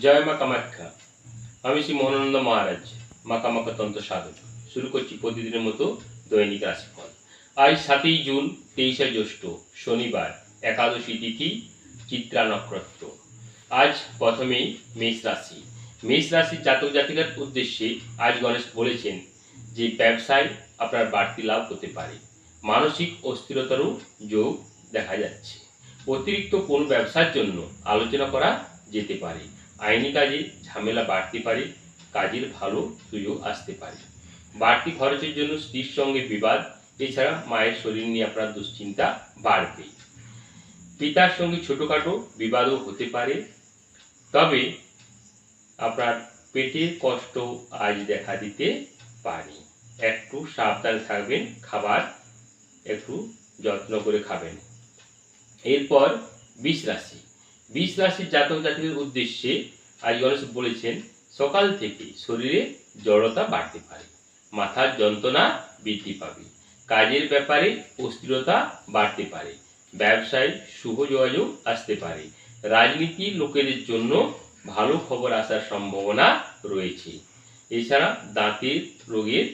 জয় মা কামাখ্যা। আমি শ্রী মহানন্দ মহারাজ, মা কামাখ্যা তন্ত্র সাধক। শুরু করছি প্রতিদিনের মতো দৈনিক রাশিফল। আজ সাতই জুন, তেইশে জ্যৈষ্ঠ, শনিবার, একাদশী তিথি, চিত্রা নক্ষত্র। আজ প্রথমেই মেষ রাশি। মেষ রাশির জাতক জাতিকার উদ্দেশ্যে আজ গণেশ বলেছেন যে ব্যবসায় আপনার বাড়তি লাভ হতে পারে। মানসিক অস্থিরতারও যোগ দেখা যাচ্ছে। অতিরিক্ত কোন ব্যবসার জন্য আলোচনা করা যেতে পারে। আইনি কাজে ঝামেলা বাড়তে পারে, কাজের ভালো সুযোগ আসতে পারে বাড়তি খরচের জন্য স্ত্রীর সঙ্গে বিবাদ, এছাড়া মায়ের শরীর নিয়ে আপনার দুশ্চিন্তা বাড়বে পিতার সঙ্গে ছোটোখাটো বিবাদও হতে পারে, তবে আপনার পেটের কষ্ট আজ দেখা দিতে পারে। একটু সাবধানে থাকবেন, খাবার একটু যত্ন করে খাবেন। এরপর বিষ রাশি। বিষ রাশির জাতক জাতিদের উদ্দেশ্যে আজ গণেশ বলেছেন, সকাল থেকে শরীরে জড়তা বাড়তে পারে, মাথার যন্ত্রণা বৃদ্ধি পাবে, কাজের ব্যাপারে অস্থিরতা বাড়তে পারে, ব্যবসায় শুভ যোগাযোগ আসতে পারে, রাজনীতির লোকেদের জন্য ভালো খবর আসার সম্ভাবনা রয়েছে। এছাড়া দাঁতের রোগের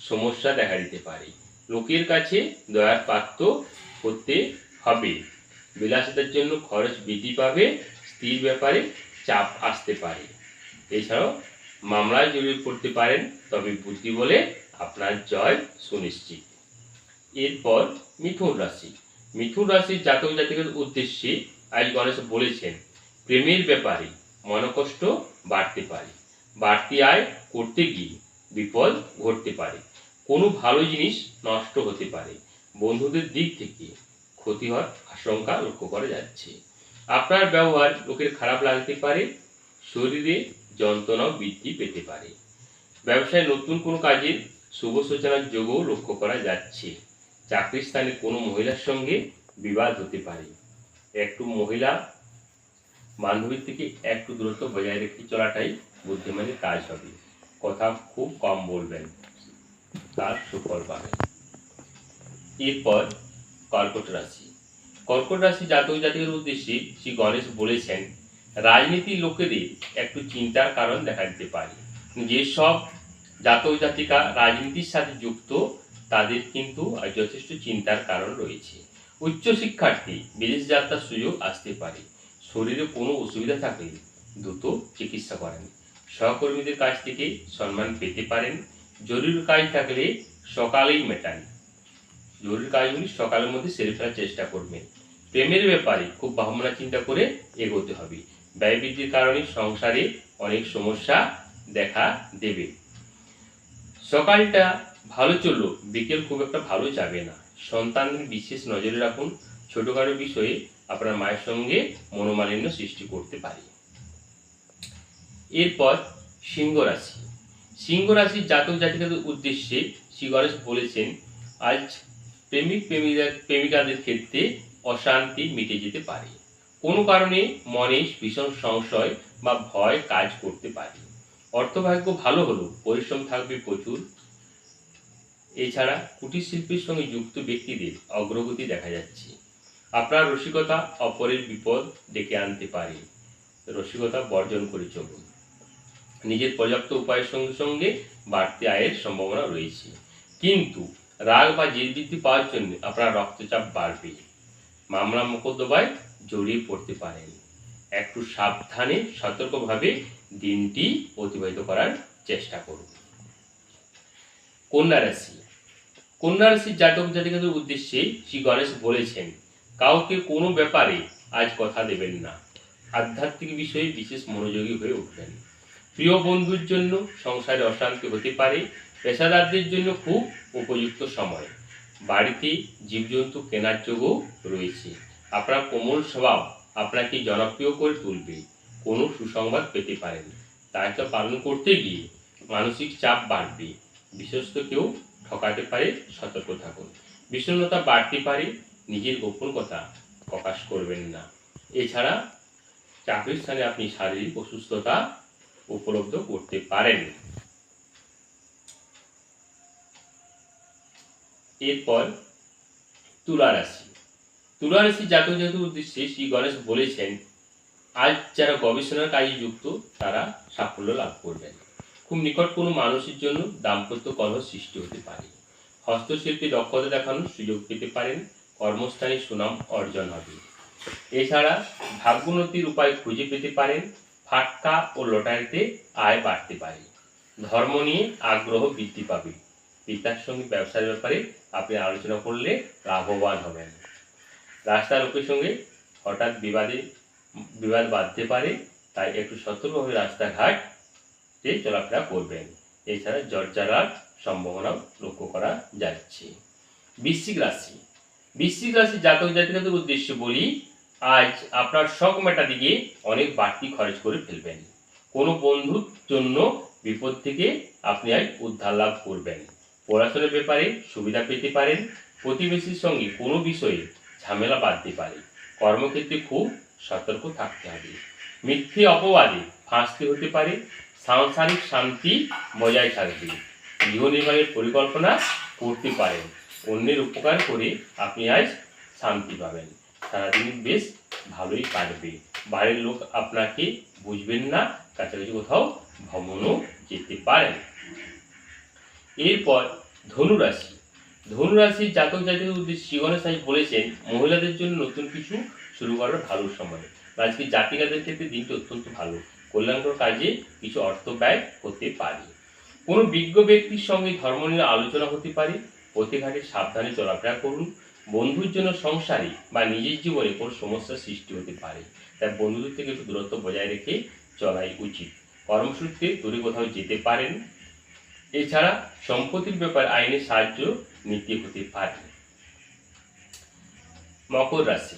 সমস্যা দেখা দিতে পারে, লোকের কাছে দয়ার পাত্র হতে হবে। বিলাসিতার জন্য খরচ বৃদ্ধি পাবে, স্ত্রীর ব্যাপারে চাপ আসতে পারে। এছাড়াও মামলায় জড়িয়ে পড়তে পারেন, তবে বুদ্ধি বলে আপনার জয় সুনিশ্চিত। এরপর মিথুন রাশি। মিথুন রাশির জাতক জাতিকের উদ্দেশ্যে আজ গণেশ বলেছেন, প্রেমের ব্যাপারে মনকষ্ট বাড়তে পারে। বাড়তি আয় করতে গিয়ে বিপদ ঘটতে পারে। কোনো ভালো জিনিস নষ্ট হতে পারে। বন্ধুদের দিক থেকে ক্ষতি হওয়ার আশঙ্কা লক্ষ্য করা যাচ্ছে। আপনার ব্যবহার লোকের খারাপ লাগতে পারে, শরীরে যন্ত্রণাও বৃদ্ধি পেতে পারে। ব্যবসায় নতুন কোনো কাজের শুভ সূচনার যোগও লক্ষ্য করা যাচ্ছে। চাকরির স্থানে কোনো মহিলার সঙ্গে বিবাদ হতে পারে। একটু মহিলা বান্ধবীর থেকে একটু দূরত্ব বজায় রেখে চলাটাই বুদ্ধিমানের কাজ হবে। কথা খুব কম বলবেন। তার সুফল পাবেন। এরপর কর্কট রাশি। কর্কট রাশি জাতক জাতিকের উদ্দেশ্যে শ্রী গণেশ বলেছেন, রাজনীতির লোকেদের একটু চিন্তার কারণ দেখা দিতে পারে। যেসব জাতক জাতিকা রাজনীতির সাথে যুক্ত, তাদের কিন্তু যথেষ্ট চিন্তার কারণ রয়েছে। উচ্চ শিক্ষার্থী বিদেশ যাত্রার সুযোগ আসতে পারে। শরীরে কোনো অসুবিধা থাকলে দ্রুত চিকিৎসা করেন। সহকর্মীদের কাছ থেকে সম্মান পেতে পারেন। জরুরি কাজ থাকলে সকালেই মেটান। জরুরি কাজগুলি সকালের মধ্যে সেরে ফেলার চেষ্টা করবেন প্রেমের ব্যাপারে খুব ভাবনা চিন্তা করে এগোতে হবে। ব্যয় বৃদ্ধির কারণে সংসারে অনেক সমস্যা দেখা দেবে। সকালটা ভালো চলল, বিকেল খুব একটা ভালো যাবে না। সন্তানদের বিশেষ নজরে রাখুন। ছোটখাটো বিষয়ে আপনার মায়ের সঙ্গে মনোমালিন্য সৃষ্টি করতে পারে। এরপর সিংহ রাশি। সিংহ রাশির জাতক জাতিকাদের উদ্দেশ্যে শ্রী গণেশ বলেছেন, আজ প্রেমিক প্রেমিকা প্রেমিকাদের ক্ষেত্রে অশান্তি মিটে যেতে পারে। কোনো কারণে মনে ভীষণ সংশয় বা ভয় কাজ করতে পারে। অর্থভাগ্য ভালো হলেও পরিশ্রম থাকবে প্রচুর। এছাড়া কুটির শিল্পের সঙ্গে যুক্ত ব্যক্তিদের অগ্রগতি দেখা যাচ্ছে। আপনার রসিকতা অপরের বিপদ ডেকে আনতে পারে। রসিকতা বর্জন করে চলুন। নিজের পর্যাপ্ত উপায়ের সঙ্গে সঙ্গে বাড়তি আয়ের সম্ভাবনা রয়েছে। কিন্তু রাগ বা জেদ বৃদ্ধি পাওয়ার জন্য আপনার রক্তচাপ বাড়বে। মামলা মোকদ্দমায় জড়িয়ে পড়তে পারেন। একটু সাবধানে, সতর্কভাবে দিনটি অতিবাহিত করার চেষ্টা করুন। কন্যা রাশি। কন্যা রাশির জাতক জাতিকাদের উদ্দেশ্যে শ্রী গণেশ বলেছেন, কাউকে কোনো ব্যাপারে আজ কথা দেবেন না। আধ্যাত্মিক বিষয়ে বিশেষ মনোযোগী হয়ে উঠবেন। প্রিয় বন্ধুর জন্য সংসারে অশান্তি হতে পারে পেশাদারদের জন্য খুব উপযুক্ত সময়। বাড়িতে জীবজন্তু কেনার যোগও রয়েছে। আপনার কোমল স্বভাব আপনাকে জনপ্রিয় করে তুলবে। কোনো সুসংবাদ পেতে পারেন। দায়িত্ব পালন করতে গিয়ে মানসিক চাপ বাড়বে। বিশ্বস্ত কেউ ঠকাতে পারে, সতর্ক থাকুন। বিষণ্ণতা বাড়তে পারে, নিজের গোপন কথা প্রকাশ করবেন না। এছাড়া চাকরির স্থানে আপনি শারীরিক অসুস্থতা উপলব্ধ করতে পারেন। এরপর তুলা রাশি। তুলা রাশি জাতক জাতক উদ্দেশ্যে শ্রী গণেশ বলেছেন, আজ যারা গবেষণার কাজে যুক্ত, তারা সাফল্য লাভ করবেন। খুব নিকট কোনো মানুষের জন্য দাম্পত্য কলহ সৃষ্টি হতে পারে। হস্তশিল্পে দক্ষতা দেখানোর সুযোগ পেতে পারেন, কর্মস্থানে সুনাম অর্জন হবে। এছাড়া ভাগ্যোন্নতির উপায় খুঁজে পেতে পারেন, ফাটকা ও লটারিতে আয় বাড়তে পারে। ধর্ম নিয়ে আগ্রহ বৃদ্ধি পাবে। পিতার সঙ্গে ব্যবসার ব্যাপারে আপনি আলোচনা করলে লাভবান হবেন। রাস্তার লোকের সঙ্গে হঠাৎ বিবাদে, বিবাদ বাঁধতে পারে, তাই একটু সতর্কভাবে রাস্তাঘাট চলাফেরা করবেন। এছাড়া জর্জারার সম্ভাবনাও লক্ষ্য করা যাচ্ছে। বৃশ্চিক রাশি। বৃশ্চিক রাশি জাতক জাতিকাদের উদ্দেশ্য বলি, আজ আপনার শখ মেটা দিকে অনেক বাড়তি খরচ করে ফেলবেন। কোনো বন্ধুর জন্য বিপদ থেকে আপনি আজ উদ্ধার লাভ করবেন। পড়াশোনার ব্যাপারে সুবিধা পেতে পারেন, প্রতিবেশীর সঙ্গে কোনো বিষয়ে ঝামেলা বাঁধতে পারে। কর্মক্ষেত্রে খুব সতর্ক থাকতে হবে। মিথ্যে অপবাদে ফাঁসতে হতে পারে, সাংসারিক শান্তি বজায় থাকবে। গৃহ নির্মাণের পরিকল্পনা করতে পারেন। অন্যের উপকার করে আপনি আজ শান্তি পাবেন। সারাদিন বেশ ভালোই কাটবে। বাড়ির লোক আপনাকে বুঝবেন না, কাছাকাছি কোথাও ভ্রমণও যেতে পারেন। এরপর ধনুরাশি। ধনুরাশির জাতক জাতির উদ্দেশ্যে শ্রীগণেশ সাহেব বলেছেন, মহিলাদের জন্য নতুন কিছু শুরু করার ভালো সময়। আজকে জাতিকাদের ক্ষেত্রে দিনটি অত্যন্ত ভালো। কল্যাণকর কাজে কিছু অর্থ ব্যয় হতে পারে। কোনো বিজ্ঞ ব্যক্তির সঙ্গে ধর্ম নিয়ে আলোচনা হতে পারে। প্রতিঘাটে সাবধানে চলাফেরা করুন। বন্ধুর জন্য সংসারে বা নিজের জীবনে কোনো সমস্যার সৃষ্টি হতে পারে। তাই বন্ধুদের থেকে একটু দূরত্ব বজায় রেখে চলাই উচিত। কর্মসূত্রে দূরে কোথাও যেতে পারেন। এছাড়া সম্পত্তির ব্যাপারে আইনের সাহায্য নিতে হতে পারে। মকর রাশি।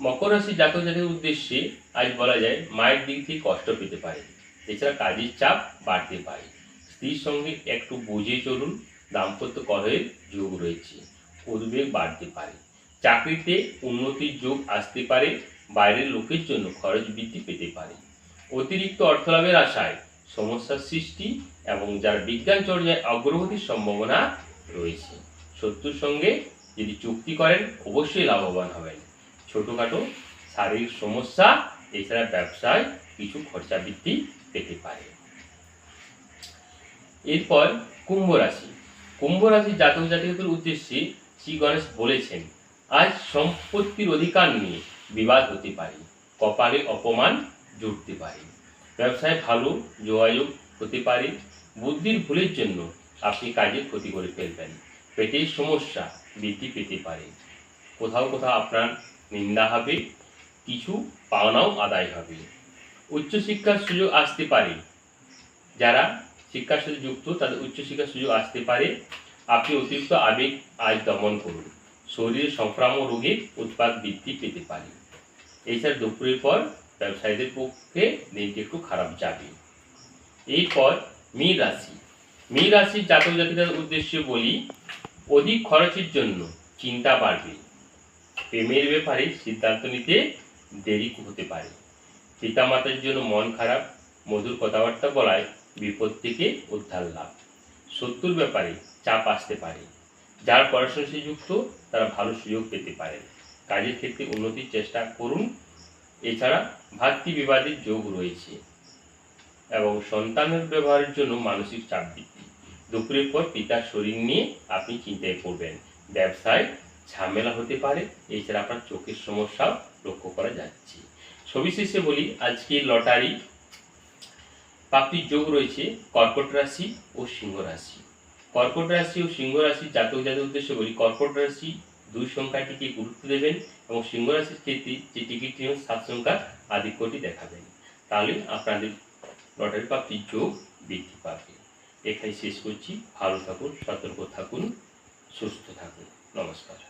মকর রাশি জাতক জাতির উদ্দেশ্যে আজ বলা যায় মায়ের দিক থেকে কষ্ট পেতে পারে। এছাড়া কাজের চাপ বাড়তে পারে। স্ত্রীর সঙ্গে একটু বুঝে চলুন, দাম্পত্য কলহের যোগ রয়েছে, উদ্বেগ বাড়তে পারে। চাকরিতে উন্নতির যোগ আসতে পারে, বাইরের লোকের জন্য খরচ বৃদ্ধি পেতে পারে। অতিরিক্ত অর্থলাভের আশায় সমস্যার সৃষ্টি এবং যার বিজ্ঞান চর্যায় অগ্রগতির সম্ভাবনা রয়েছে। শত্রুর সঙ্গে যদি চুক্তি করেন, অবশ্যই লাভবান হবেন। ছোটোখাটো শারীরিক সমস্যা, এছাড়া ব্যবসায় কিছু খরচা বৃদ্ধি পেতে পারে। এরপর কুম্ভ রাশি। কুম্ভ রাশি জাতক জাতিকদের উদ্দেশ্যে শ্রী গণেশ বলেছেন, আজ সম্পত্তির অধিকার নিয়ে বিবাদ হতে পারে, কপালে অপমান জুটতে পারে। ব্যবসায় ভালো যোগাযোগ হতে পারে বুদ্ধির ভুলের জন্য আপনি কাজের ক্ষতি করে ফেলবেন। পেটের সমস্যা বৃদ্ধি পেতে পারে। কোথাও কোথাও আপনার নিন্দা হবে, কিছু পাওনাও আদায় হবে। উচ্চশিক্ষার সুযোগ আসতে পারে। যারা শিক্ষার সাথে যুক্ত, তাদের উচ্চশিক্ষার সুযোগ আসতে পারে। আপনি অতিরিক্ত আবেগ আজ দমন করুন। শরীরে সংক্রামক রোগের উৎপাদ বৃদ্ধি পেতে পারে। এছাড়া দুপুরের পর ব্যবসায়ীদের পক্ষে দিনটি একটু খারাপ যাবে। এরপর মীন রাশি। মীন রাশির জাতক জাতিকার উদ্দেশ্যে বলি, অধিক খরচের জন্য চিন্তা বাড়বে। প্রেমের ব্যাপারে সিদ্ধান্ত নিতে দেরি হতে পারে। পিতামাতার জন্য মন খারাপ, মধুর কথাবার্তা বলায় বিপদ থেকে উদ্ধার লাভ। শত্রুর ব্যাপারে চাপ আসতে পারে। যারা পড়াশোনার যুক্ত, তারা ভালো সুযোগ পেতে পারেন কাজের ক্ষেত্রে উন্নতির চেষ্টা করুন। এছাড়া ভাতৃ বিবাদের যোগ রয়েছে। এবং সন্তানের ব্যবহারের জন্য মানসিক চাপ বৃদ্ধি। দুপুরের পর পিতার শরীর নিয়ে আপনি চিন্তায় পড়বেন। ব্যবসায় ঝামেলা হতে পারে, এছাড়া আপনার চোখের সমস্যাও লক্ষ্য করা যাচ্ছে। সবিশেষে বলি, আজকে লটারি প্রাপ্তির যোগ রয়েছে কর্কট রাশি ও সিংহ রাশি। কর্কট রাশি ও সিংহ রাশির জাতক জাতক উদ্দেশ্যে বলি, কর্কট রাশি দুই সংখ্যাটিকে গুরুত্ব দেবেন এবং সিংহ রাশির ক্ষেত্রে যে টিকিট নেবেন সাত সংখ্যার আধিক্যটি দেখাবেন। তাহলে আপনাদের লটারি প্রাপ্তির যোগ বৃদ্ধি পাবে এখানে শেষ করছি। ভালো থাকুন, সতর্ক থাকুন, সুস্থ থাকুন। নমস্কার।